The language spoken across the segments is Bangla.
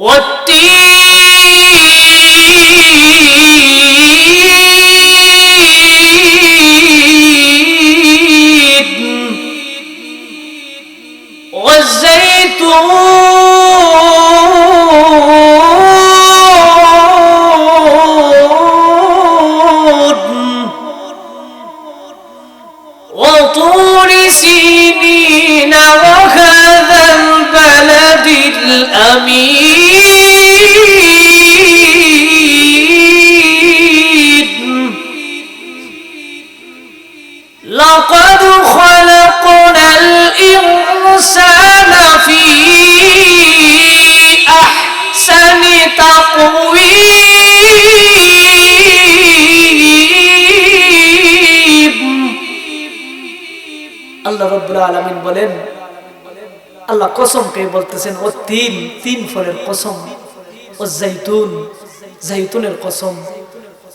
What? لقد خلقنا الإنسان في أحسن تقويم আল্লাহ রব্বুল আলমিন বলেন আল্লাহ কসমকে বলতেছেন ও তিন তিন ফলের কসম ও জাইতুন জাইতুনের কসম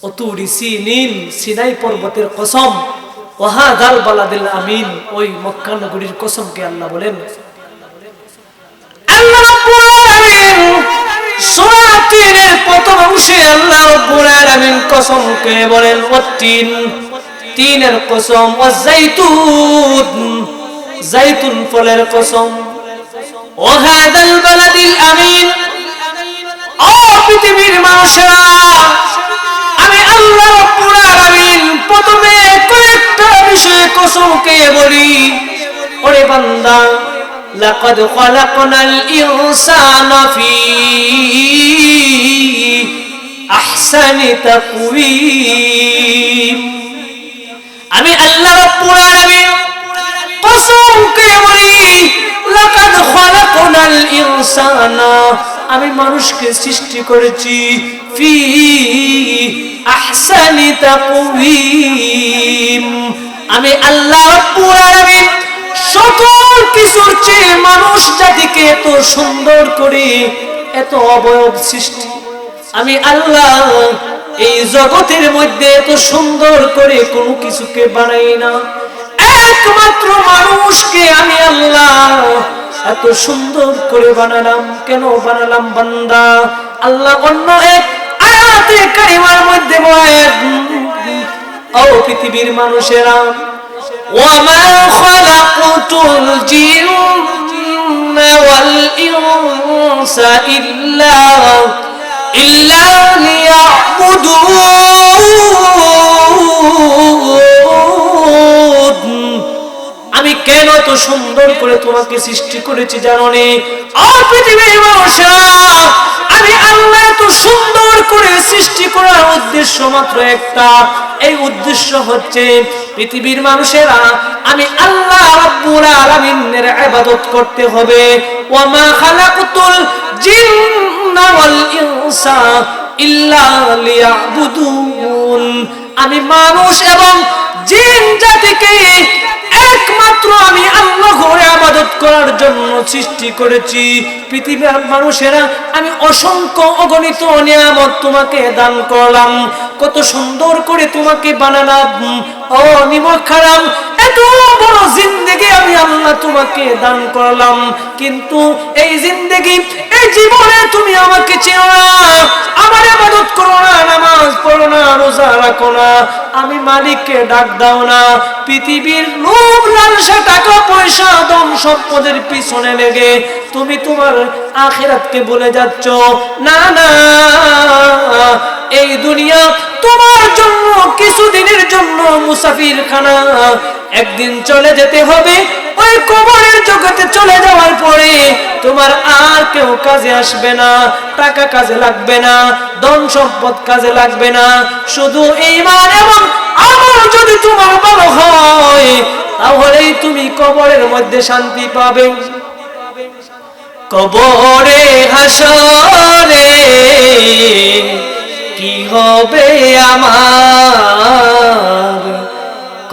ও তুরি সিনিন সিনাই পর্বতের কসম ওহা দাল বালাদিল আমিন, ওই মক্কা নগরীর কসমকে আল্লাহ বলেন। আল্লাহ রাব্বুল আলামিন সূরা তিনের আল্লাহ রাব্বুল আলামিন কসমকে বলেন ও তিনের কসম ও জাইতুন ফলের কসম। ও বালাদিল আমিন। ও পৃথিবীর মানুষেরা, আমি আল্লাহ রাব্বুল আলামিন প্রথমে কয়েকটা বিষয়ে কসমকে বলি, ওরে বান্দা, লাকাদ খালাকনাল ইনসানা ফি আহসানি তাকওয়িম। আমি আল্লাহ রাব্বুল আলামিন কসমকে বলি, লাকাদ খালাকনাল ইনসানা আমি মানুষকে সৃষ্টি করেছি। ফি আহসানি তাকওয়িম। আমি আল্লাহ রাব্বুল আলামিন সকল কিছুর চেয়ে মানুষ জাতিকে এত সুন্দর করে, এত অবয়ব সৃষ্টি। আমি আল্লাহ এই জগতের মধ্যে এত সুন্দর করে কোনো কিছুকে বানাই না। একমাত্র মানুষকে আমি আল্লাহ এত সুন্দর করে বানালাম। কেন বানালাম বান্দা? আল্লাহ অন্য এক আয়াতে কারিমার মধ্যে ও পৃথিবীর মানুষেরা, ওয়ামা খালাকুতুল জিন ওয়াল ইনসা ইল্লা ইল্লা লিয়াবুদুন আমি কেন তো সুন্দর করে তোমাকে সৃষ্টি করেছি জানো আমি আল্লাহ এত সুন্দর করে সৃষ্টি করার উদ্দেশ্য মাত্র একটা। এই উদ্দেশ্য হচ্ছে, পৃথিবীর মানুষেরা, আমি আল্লাহ করতে হবে। জিন্না আমি মানুষ এবং জিন জাতিকে একমাত্র আমি আল্লাহ ঘরে আবাদত করার জন্য সৃষ্টি করেছি। পৃথিবীর মানুষেরা, আমি অসংখ্য অগণিত নিয়ামত তোমাকে দান করলাম। কত সুন্দর করে তোমাকে বানালাম। ও নিমক খারাম, এত বড় জিন্দেগি আমি আল্লাহ তোমাকে দান করলাম। কিন্তু এই জিন্দেগি, এই জীবনে তুমি আমাকে চেনো না। আমার আবাদত করো না, নামাজ পড়ো না, রোজা রাখো না। আমি মালিককে ডাক দাও না। পৃথিবীর লোভ লালসা টাকা, পয়সা দম সম্পদের পিছনে লেগে তুমি তোমার আখেরাতকে বলে যাচ্ছ। না না, এই দুনিয়া তোমার জন্য, কিছুদিনের জন্য মুসাফির খানা একদিন চলে যেতে হবে ওই কবরের জগতে চলে যাওয়ার পরে তোমার আর কেউ কাজে আসবে না, টাকা কাজে লাগবে না, ধন সম্পদ কাজে লাগবে না। শুধু এইমান এবং আমল যদি তোমার ভালো হয়, তাহলেই তুমি কবরের মধ্যে শান্তি পাবে। কবরে হাসরে কি হবে আমার?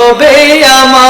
হবে আমার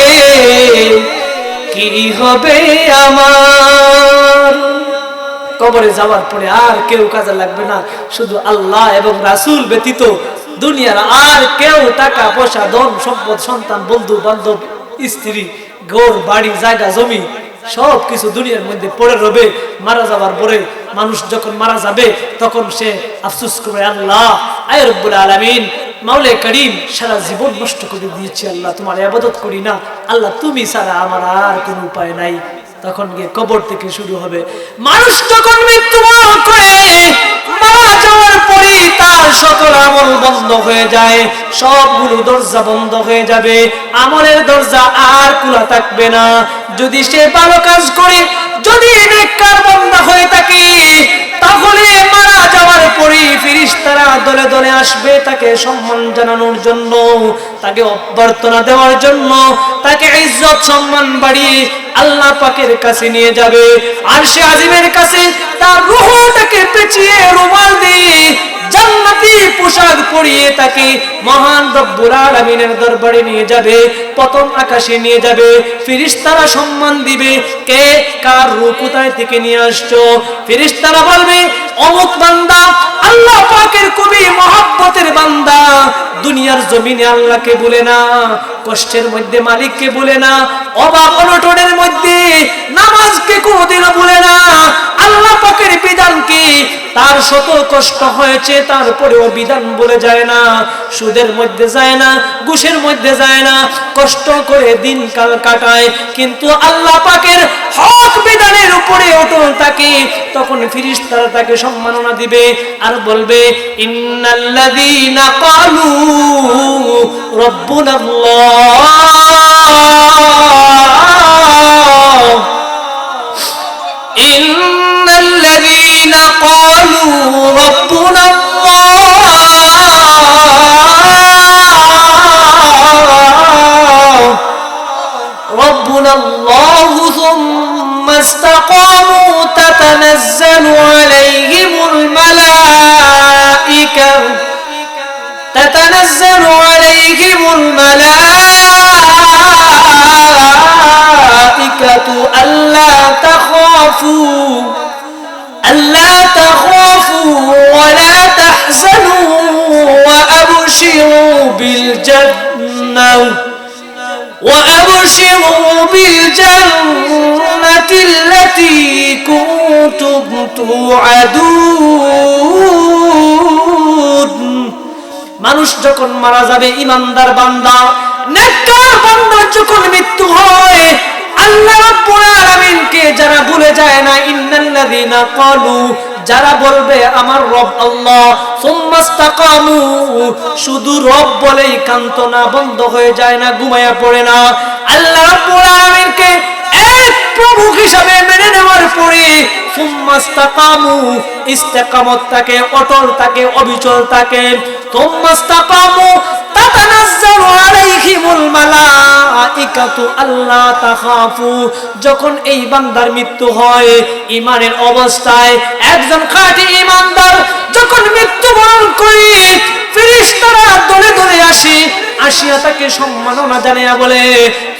কি হবে আমার? কবরে যাওয়ার পরে আর কেউ কাজে লাগবে না। শুধু আল্লাহ এবং রাসূল ব্যতীত দুনিয়ার আর কেউ টাকা, পয়সা, ধন, সম্পদ, সন্তান, বন্ধু, বান্ধব, স্ত্রী, ঘর, বাড়ি, জায়গা, জমি, সব কিছু দুনিয়ার মধ্যে পড়ে রবে। মারা যাবার পরে মানুষ যখন মারা যাবে, তখন সে আফসুস করবে, আল্লাহ, আয় রব্বুল আলামিন মাওলে করিম সারা জীবন নষ্ট করে দিয়েছি আল্লাহ, তোমার আবাদত করি না। আল্লাহ, তুমি ছাড়া আমার আর কোনো উপায় নাই। তখন গিয়ে কবর থেকে শুরু হবে। মানুষ যখন মৃত্যুবরণ করে, মারা যাওয়ার পরে তার সকল আমল বন্ধ হয়ে যায়। সবগুলো দরজা বন্ধ হয়ে যাবে। আমলের দরজা আর খোলা থাকবে না। যদি সে ভালো কাজ করে, যদি বন্ধ হয়ে থাকে তাহলে মারা যাওয়ার পরে। ফিরিস্তারা দলে দলে আসবে তাকে সম্মান জানানোর জন্য, তাকে অভ্যর্থনা দেওয়ার জন্য, তাকে ইজ্জত সম্মান বাড়িয়ে আল্লাহ পাকের কাছে নিয়ে যাবে। আর সে আজিমের কাছে তার রুহটাকে পেঁচিয়ে রুমাল দিয়ে জান্নাতি পোশাক পরিয়ে তাকে মহান রব্বুল আলামিনের দরবারে নিয়ে যাবে, প্রথম আকাশে নিয়ে যাবে ফিরিস্তারা সম্মান দিবে, কে কার থেকে নিয়ে আসছো? ফিরিস্তারা বলবে, অমুক বান্দা আল্লাহ পাকের মহাব্বতের বান্দা, দুনিয়ার জমিনে আল্লাহকে বলে না, কষ্টের মধ্যে মালিককে বলে না, অভাব অনটনের মধ্যে নামাজকে কোনোদিনও বলে না, আল্লাহ পাকের বিধানকে তার শত কষ্ট হয়েছে তারপরেও বিধান বলে যায় না, সুদের মধ্যে যায় না, ঘুষের মধ্যে যায় না, কষ্ট করে দিনকাল কাটায়। কিন্তু আল্লাহ পাকের হক বিধানের উপরে অটল থাকে, তখন ফিরিস্তারা তাকে সম্মাননা দিবে আর বলবে, ইন্নাল্লাযীনা ক্বালু রব্বুনাল্লাহ। ইন্নাল্লাযীনা ক্বালু রব্বুনাল্লাহ ربنا الله ثم استقاموا تتنزل عليهم الملائكة. تتنزل عليهم الملائكة ألا تخافوا ألا تخافوا ولا تحزنوا وأبشروا بالجنة وأبشروا بالجنة التي كنتم توعدون মানুষ যখন মারা যাবে ইমানদার বান্দা নেককার বান্দার যখন মৃত্যু হয় আল্লাহ রাব্বুল আলামিনকে যারা ভুলে যায় না ইন্নাল্লাযীনা ক্বালু যারা বলবে, আমার রব আল্লাহ শুধু রব বলেই কান্ত না বন্ধ হয়ে যায় না, ঘুমায়া পড়ে না। আল্লাহ রাব্বুল আলামিনকে এক প্রভু হিসাবে মেনে নেওয়ার পরে সুম্মাস্তাকামু, ইস্তেকামত তাকে, অটল তাকে, অবিচল তাকে। সুম্মাস্তাকামু যখন এই বান্দার মৃত্যু হয় ইমানের অবস্থায় একজন খাঁটি ইমানদার যখন মৃত্যুবরণ করি, ফেরেশতারা দলে দলে আসে, আসিয়া তাকে সম্মাননা জানিয়া বলে,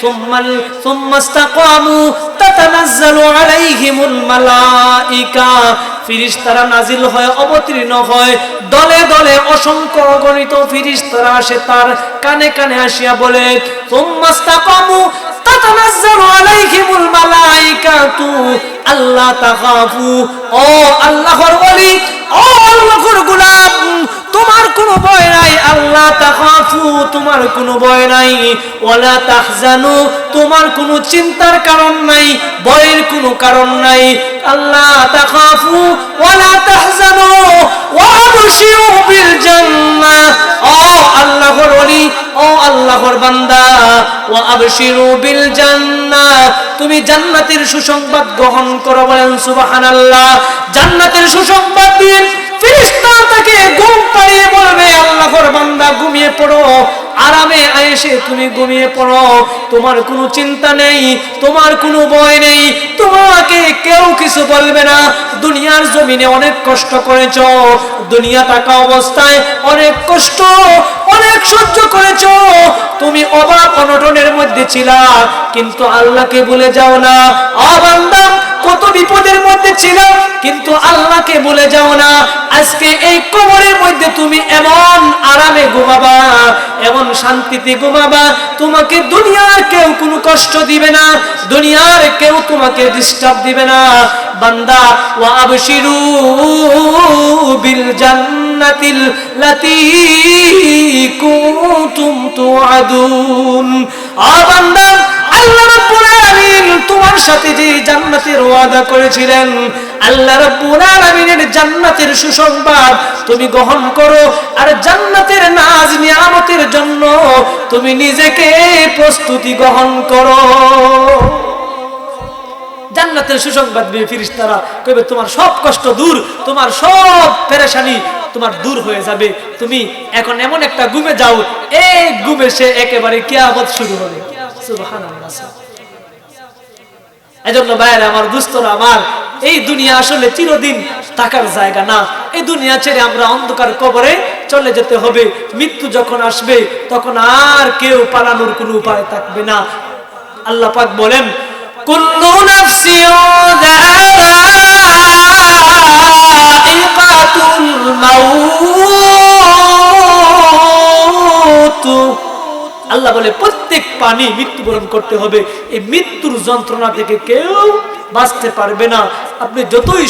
সুম্মাল, সুম্মাস্তাকামু তাতানাজ্জালু আলাইহিমুল মালাইকা। ফেরেশতারা নাজিল হয়, অবতীর্ণ হয়, দলে দলে অসংখ্য অগণিত ফেরেশতারা আসে, তার কানে কানে আসিয়া বলে, সুম্মাস্তাকামু তাতানাজ্জালু আলাইহিমুল মালাইকাতু, আল্লাহ তাখাফু ও আল্লাহর ওলি, ও তোমার কোনো ভয় নাই। ওয়ালা তাহজানু, তোমার কোনো চিন্তার কারণ নাই, ভয়ের কোনো কারণ নাই। আল্লাহ তাখাফু, ওয়ালা তাহজানু ওয়া আবশিরু বিল জান্নাহ ও আল্লাহর ওলি, ও আল্লাহর বান্দা ওয়া আবশিরু বিল জান্নাহ তুমি জান্নাতের সুসংবাদ গ্রহণ করো বলেন সুবহানাল্লাহ। জান্নাতের সুসংবাদ দিন দুনিয়ার জমিনে অনেক কষ্ট করেছ, দুনিয়া থাকা অবস্থায় অনেক কষ্ট, অনেক সহ্য করেছ। তুমি অবাক অনটনের মধ্যে ছিলা, কিন্তু আল্লাহকে ভুলে যাও না। অবান্দা কত বিপদের মধ্যে ছিল, কিন্তু আল্লাহকে বলে যাও না, আজকে এই কবরের মধ্যে তুমি এমন আরামে ঘুমাবা, এমন শান্তিতে ঘুমাবা, তোমাকে দুনিয়ার কেউ কোনো কষ্ট দিবে না, দুনিয়ার কেউ তোমাকে ডিস্টার্ব দিবে না। বান্দা ও আবশিরু বিল জান্নাতিল লাতী কুনতুম তুআদুন। আ বান্দা তোমার জান্নাতের ফিরিস্তারা কইবে, তোমার সব কষ্ট দূর, তোমার সব পেরেশানি তোমার দূর হয়ে যাবে। তুমি এখন এমন একটা ঘুমে যাও, এই ঘুমে সে একেবারে কিয়ামত শুরু হবে। এজন্য আমার আমার এই দুনিয়া আসলে চিরদিন থাকার জায়গা না। এই দুনিয়া ছেড়ে আমরা অন্ধকার কবরে চলে যেতে হবে। মৃত্যু যখন আসবে, তখন আর কেউ পালানোর কোনো উপায় থাকবে না। আল্লাহ পাক বলেন, কুল্লু আল্লাহ বলে, প্রত্যেক পানি মৃত্যুবরণ করতে হবে। এই মৃত্যুর যন্ত্রণা থেকে কেউ বাঁচতে পারবে না। আপনি যতই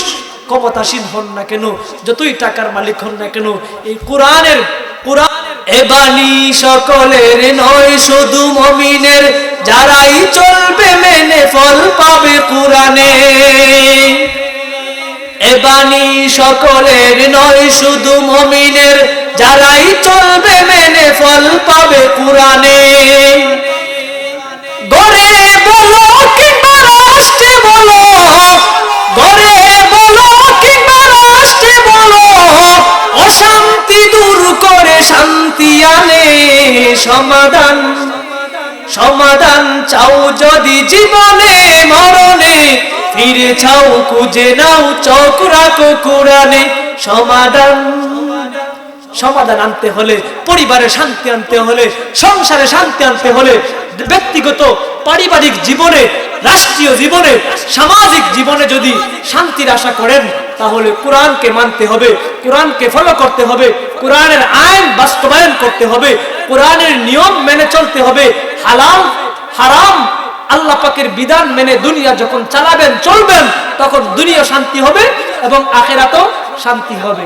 ক্ষমতাসীন হন না কেন, যতই টাকার মালিক হন না কেন, এই কোরআনের কোরআন এ বাণী সকলের নয়, শুধু মমিনের। যারাই চলবে মেনে ফল পাবে কোরআনে। এ বাণী সকলের নয়, শুধু মমিনের। যারাই চলবে মেনে ফল পাবে কোরআনে। গড়ে বলো কিংবা রাষ্ট্রে বলো, গড়ে বলো কিংবা রাষ্ট্রে বলো, অশান্তি দূর করে শান্তি আনে সমাধান। সমাধান চাও যদি জীবনে, মরণে, ফিরে চাও খুঁজে নাও চোখ রাখো কোরআনে সমাধান। সমাধান আনতে হলে, পরিবারে শান্তি আনতে হলে, সংসারে শান্তি আনতে হলে, ব্যক্তিগত, পারিবারিক জীবনে, রাষ্ট্রীয় জীবনে, সামাজিক জীবনে যদি শান্তির আশা করেন, তাহলে কোরআনকে মানতে হবে, কোরআনকে ফলো করতে হবে, কোরআনের আইন বাস্তবায়ন করতে হবে, কোরআনের নিয়ম মেনে চলতে হবে, হালাল, হারাম, আল্লাহ পাকের বিধান মেনে দুনিয়া যখন চালাবেন, চলবেন, তখন দুনিয়া শান্তি হবে এবং আখেরাতও শান্তি হবে।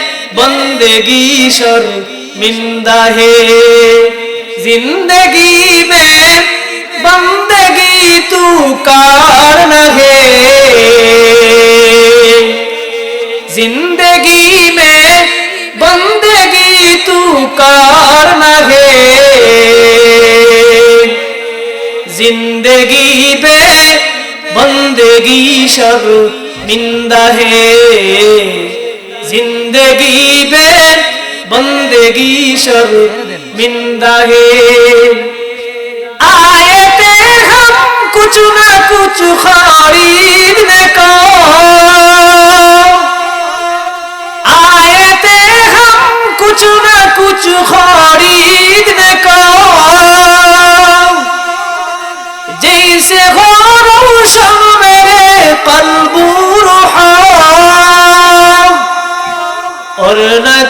বন্দেগি শর্মিন্দা হে জিন্দগি মে বন্দেগি তু কার না হে জিন্দগি মে বন্দেগি তু কার না হে জিন্দগি মে বন্দেগি শর্মিন্দা হে जिंदगी बे बंदेगी शर्मिंदा है आए थे हम कुछ ना कुछ खरीदने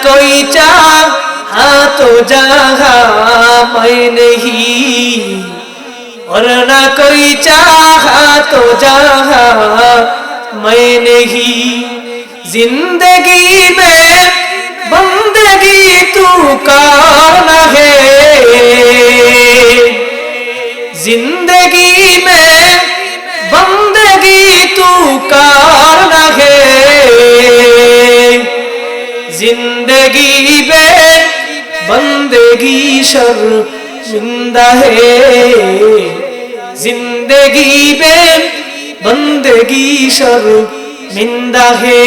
कोई चाहा तो जहा मैं नहीं। और ना कोई चाहा तो जहा मैं नहीं। ज़िंदगी में बंदगी तू करना জিন্দেগি শর্মিন্দা হে। জিন্দেগি বে বন্দেগি শর্মিন্দা হে।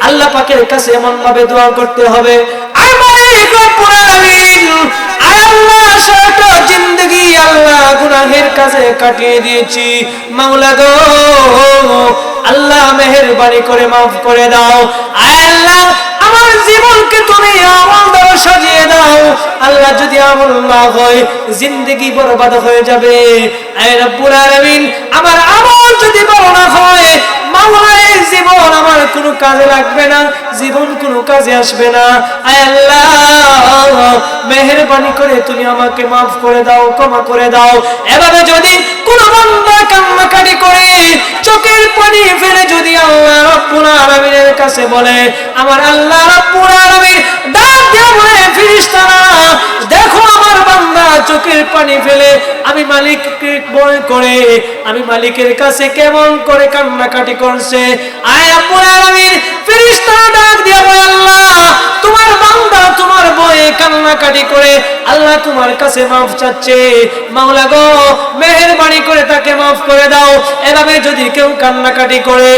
আল্লাহ পাকের কাছে এমন ভাবে দোয়া করতে হবে আল্লাহ সারাটা আল্লাহ কাটিয়ে দিয়েছি। আল্লাহ করে মাফ করে দাও আল্লাহ আমার জীবনকে তুমি আমল দ্বারা সাজিয়ে দাও। আল্লাহ যদি আমল না হয়, জিন্দগি বরবাদ হয়ে যাবে। আমার আমল যদি বড় না হয় জীবন আমার কোনো কাজে লাগবে না, জীবন কোনো কাজে আসবে না। মেহেরবানি করে তুমি আমাকে মাফ করে দাও, ক্ষমা করে দাও। এভাবে যদি কোনো বান্দা কান্নাকাটি করে, চোখের পানি ফেলে যদি আল্লাহ রব্বুল আলামিনের কাছে বলে, আমার আল্লাহ রব্বুল আলামিন দিয়ে বলে, ফেরেশতারা, দেখো আমার বান্দা চোখের পানি ফেলে আমি মালিককে ভয় করে, আমি মালিকের কাছে কেমন করে কান্নাকাটি করছে? আয় রাব্বুল আলামিন, ফেরেশতারা ডাক দিয়া বলে, আল্লাহ, তোমার বান্দা তোমার বয়ে কান্নাকাটি করে, আল্লাহ তোমার কাছে মাফ চাচ্ছে। মাওলা গো, মেহেরবানি করে তাকে মাফ করে দাও। এভাবে যদি কেউ কান্নাকাটি করে,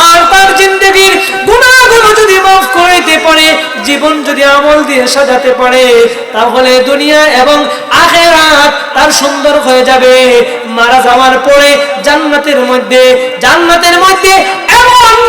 আর তার জিন্দগির গুণাগুলো যদি মাফ করে পারে, জীবন যদি আমল দিয়ে সাজাতে পারে, তাহলে দুনিয়া এবং আখেরাত তার সুন্দর হয়ে যাবে। মারা যাওয়ার পরে জান্নাতের মধ্যে জান্নাতের মধ্যে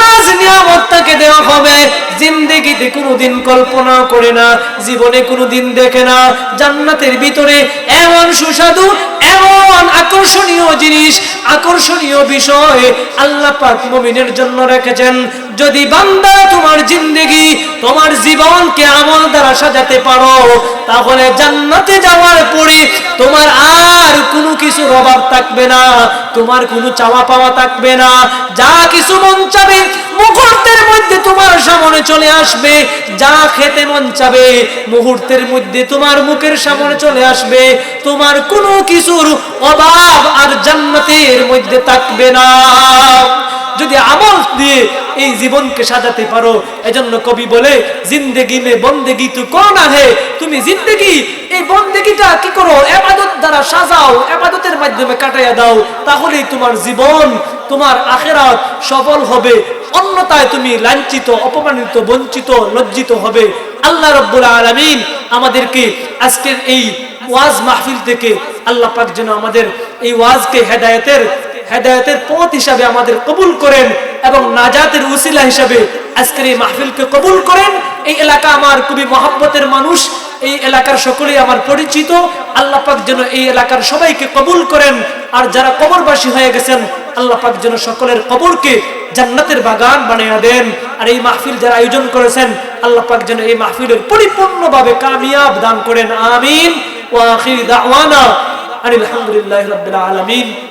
নাজ নিয়ামত তাকে দেওয়া হবে। জিন্দেগিতে কোনোদিন কল্পনা করে না, জীবনে কোনোদিন দেখে না। জান্নাতের ভিতরে এমন সুস্বাদু, এমন আকর্ষণীয় জিনিস, আকর্ষণীয় বিষয় আল্লাহ পাক মুমিনের জন্য রেখেছেন। যদি বান্দা তোমার জিন্দেগি, তোমার জীবনকে আমল দ্বারা সাজাতে পারো, তাহলে জান্নাতে যাওয়ার পরে তোমার আর কোনো কিছুর অভাব থাকবে না, তোমার কোনো চাওয়া পাওয়া থাকবে না, যা কিছু মন চাবে মুহূর্তের মধ্যে তোমার সামনে চলে আসবে, যা খেতে মন চাবে মুহূর্তের মধ্যে তোমার মুখের সামনে চলে আসবে, তোমার কোনো কিছুর অভাব আর জান্নাতের মধ্যে থাকবে না। যদি আমল দিয়ে এই জীবনকে সাজাতে পারো, এজন্য কবি বলে, জিন্দেগি মে বন্দেগি তু কোন আহে তুমি জিন্দেগি, এই বন্দেগিটা কি করো? এবাদত দ্বারা সাজাও, এবাদতের মাধ্যমে কাটাইয়া দাও, তাহলেই তোমার জীবন, তোমার আখেরাত সফল হবে। অন্যতায় তুমি লাঞ্ছিত, অপমানিত, বঞ্চিত, লজ্জিত হবে। আল্লাহ রব্বুল আলামিন আমাদেরকে আজকের এই ওয়াজ মাহফিল থেকে আল্লাহ পাক যেন আমাদের এই ওয়াজকে হেদায়েতের হেদায়তের পথ হিসাবে আমাদের কবুল করেন এবং নাজাতের উসিলা হিসাবে আজকের এই মাহফিলকে কবুল করেন। এই এলাকা আমার খুবই মহাব্বতের মানুষ, এই এলাকার সকলেই আমার পরিচিত। আল্লাহ পাক যেন এই এলাকার সবাইকে কবুল করেন। আর যারা কবরবাসী হয়ে গেছেন, আল্লাহ পাক যেন সকলের কবরকে জান্নাতের বাগান বানিয়ে দেন। আর এই মাহফিল যারা আয়োজন করেছেন, আল্লাহ পাক যেন এই মাহফিলের পরিপূর্ণভাবে কামিয়াব দান করেন। আমিন। ওয়া আখির দাওয়ানা। আলহামদুলিল্লাহ রাব্বিল আলামিন।